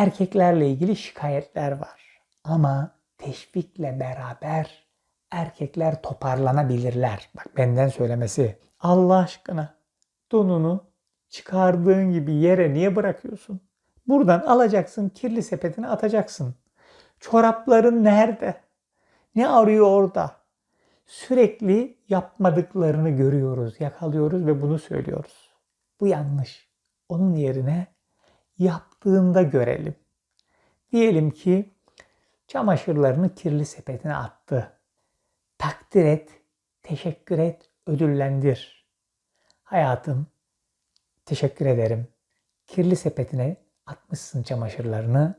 erkeklerle ilgili şikayetler var. Ama teşvikle beraber erkekler toparlanabilirler. Bak benden söylemesi. Allah aşkına donunu çıkardığın gibi yere niye bırakıyorsun? Buradan alacaksın, kirli sepetine atacaksın. Çorapların nerede? Ne arıyor orada? Sürekli yapmadıklarını görüyoruz, yakalıyoruz ve bunu söylüyoruz. Bu yanlış. Onun yerine yaptığında görelim. Diyelim ki çamaşırlarını kirli sepetine attı. Takdir et, teşekkür et, ödüllendir. Hayatım, teşekkür ederim. Kirli sepetine atmışsın çamaşırlarını.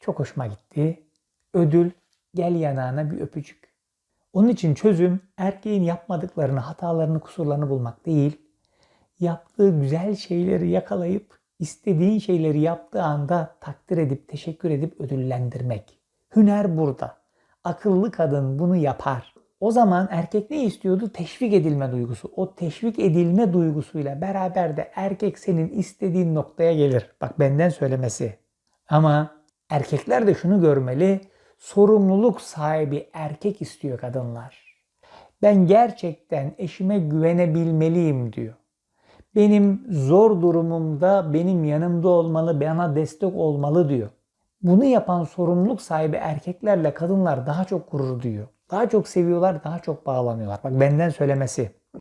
Çok hoşuma gitti. Ödül, gel yanağına bir öpücük. Onun için çözüm erkeğin yapmadıklarını, hatalarını, kusurlarını bulmak değil. Yaptığı güzel şeyleri yakalayıp istediğin şeyleri yaptığı anda takdir edip, teşekkür edip ödüllendirmek. Hüner burada. Akıllı kadın bunu yapar. O zaman erkek ne istiyordu? Teşvik edilme duygusu. O teşvik edilme duygusuyla beraber de erkek senin istediğin noktaya gelir. Bak benden söylemesi. Ama erkekler de şunu görmeli. Sorumluluk sahibi erkek istiyor kadınlar. Ben gerçekten eşime güvenebilmeliyim diyor. Benim zor durumumda benim yanımda olmalı, bana destek olmalı diyor. Bunu yapan sorumluluk sahibi erkeklerle kadınlar daha çok gurur duyuyor. Daha çok seviyorlar, daha çok bağlanıyorlar. Bak benden söylemesi.